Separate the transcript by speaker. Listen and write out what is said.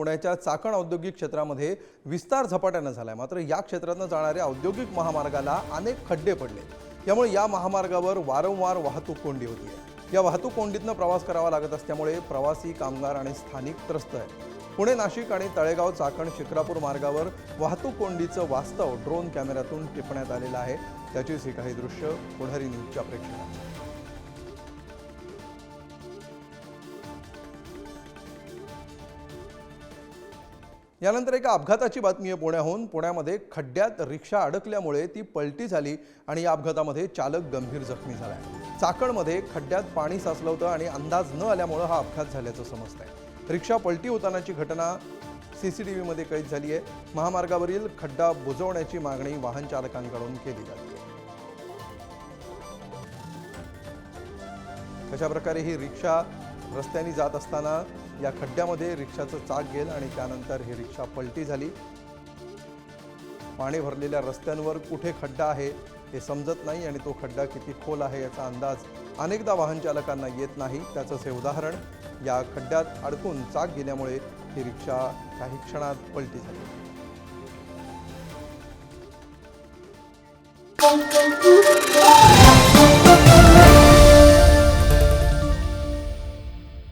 Speaker 1: पुण्याच्या चाकण औद्योगिक क्षेत्रामध्ये विस्तार झपाट्यानं झाला आहे मात्र या क्षेत्रातनं जाणाऱ्या औद्योगिक महामार्गाला अनेक खड्डे पडले. त्यामुळे या महामार्गावर वारंवार वाहतूक कोंडी होती. या वाहतूक कोंडीतनं प्रवास करावा लागत असल्यामुळे प्रवासी कामगार आणि स्थानिक त्रस्त आहेत. पुणे नाशिक आणि तळेगाव चाकण शिक्रापूर मार्गावर वाहतूक कोंडीचं वास्तव ड्रोन कॅमेऱ्यातून टिपण्यात आलेलं आहे. त्याचीच ही काही दृश्य पुढारी न्यूजच्या प्रेक्षकांना. यानंतर एका अपघाताची बातमी आहे पुण्याहून. पुण्यामध्ये खड्ड्यात रिक्षा अडकल्यामुळे ती पलटी झाली आणि या अपघातामध्ये चालक गंभीर जखमी झाला आहे. चाकणमध्ये खड्ड्यात पाणी साचलं होतं आणि अंदाज न आल्यामुळं हा अपघात झाल्याचं समजतंय. रिक्षा पलटी होतानाची घटना सी सी टी व्हीमध्ये कैद झाली आहे. महामार्गावरील खड्डा बुजवण्याची मागणी वाहन चालकांकडून केली जाते. कशा प्रकारे ही रिक्षा रस्त्याने जात असताना या खड्ड्यामध्ये रिक्षाचं चाक गेलं आणि त्यानंतर ही रिक्षा पलटी झाली. पाणी भरलेल्या रस्त्यांवर कुठे खड्डा आहे हे समजत नाही आणि तो खड्डा किती खोल आहे याचा अंदाज अनेकदा वाहन चालकांना येत नाही. त्याचंच हे उदाहरण या खड्ड्यात अडकून चाक गेल्यामुळे ही रिक्षा काही क्षणात पलटी झाली.